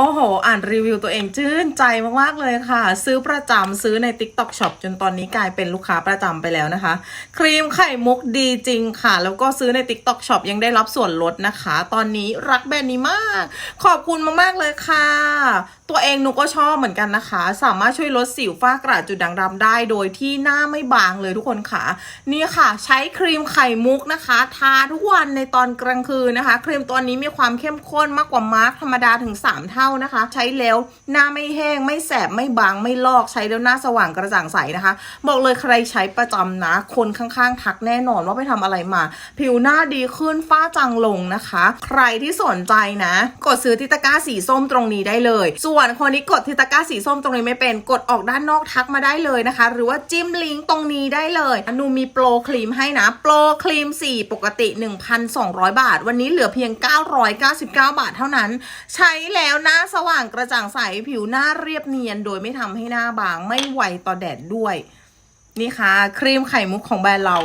โอ้โห อ่านรีวิวตัวเองชื่นใจมาก ๆ เลยค่ะ ซื้อประจำซื้อใน TikTok Shop จนตอนนี้กลายเป็นลูกค้าประจำไปแล้วนะคะ ครีมไข่มุกดีจริงค่ะ แล้วก็ซื้อใน TikTok Shop ยังได้รับส่วนลดนะคะ ตอนนี้รักแบรนด์นี้มาก ขอบคุณมาก ๆ เลยค่ะ ตัวเองหนูก็ชอบเหมือนกันนะคะ สามารถช่วยลดสิวฝ้ากระจุดด่างดำได้ โดยที่หน้าไม่บางเลยทุกคนค่ะ นี่ค่ะ ใช้ครีมไข่มุกนะคะ ทาทุกวันในตอนกลางคืนนะคะ ครีมตัวนี้มีความเข้มข้นมากกว่ามาร์คธรรมดาถึง 3 เท่านะคะ ใช้แล้วหน้าไม่แห้งไม่แสบไม่บางไม่ลอกใช้แล้วหน้าสว่างกระจ่างใสนะคะ บอกเลยใครใช้ประจำนะ คนข้างๆ ทักแน่นอนว่าไปทำอะไรมา ผิวหน้าดีขึ้นฝ้าจางลงนะคะ ใครที่สนใจนะ กดซื้อที่ตะกร้าสีส้มตรงนี้ได้เลย ส่วนคนที่กดที่ตะกร้าสีส้มตรงนี้ไม่เป็นกดออกด้านนอกทักมาได้เลยนะคะ หรือว่าจิ้มลิงก์ตรงนี้ได้เลยอนูมีโปรครีมให้นะ โปรครีม 4 ปกติ 1,200 บาท วันนี้เหลือเพียง 999 บาทเท่านั้น ใช้แล้วหน้าสว่างกระจ่างใสผิวหน้าเรียบเนียน โดยไม่ทำให้หน้าบางไม่ไหวต่อแดดด้วย นี่ค่ะ ครีมไข่มุกของแบรนด์เรา